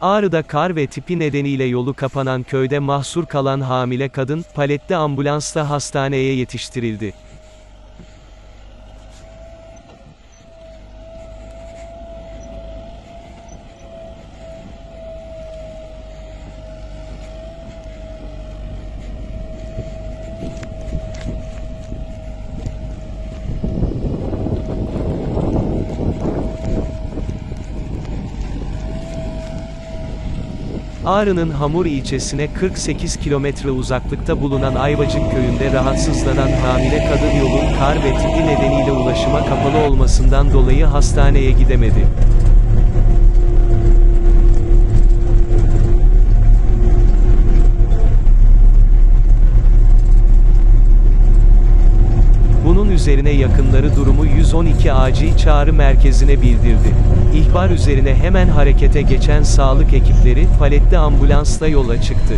Ağrı'da kar ve tipi nedeniyle yolu kapanan köyde mahsur kalan hamile kadın, paletli ambulansla hastaneye yetiştirildi. Ağrı'nın Hamur ilçesine 48 kilometre uzaklıkta bulunan Ayvacık köyünde rahatsızlanan hamile kadın yolun kar ve tipi nedeniyle ulaşıma kapalı olmasından dolayı hastaneye gidemedi. Üzerine yakınları durumu 112 acil çağrı merkezine bildirdi. İhbar üzerine hemen harekete geçen sağlık ekipleri, paletli ambulansla yola çıktı.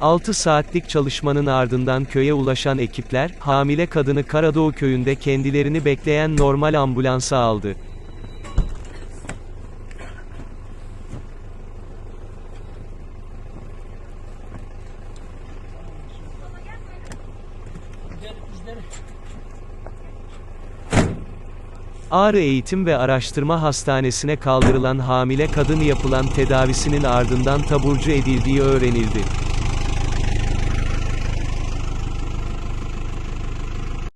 Altı saatlik çalışmanın ardından köye ulaşan ekipler, hamile kadını Karadoğu köyünde kendilerini bekleyen normal ambulansa aldı. Ağrı Eğitim ve Araştırma Hastanesi'ne kaldırılan hamile kadın yapılan tedavisinin ardından taburcu edildiği öğrenildi.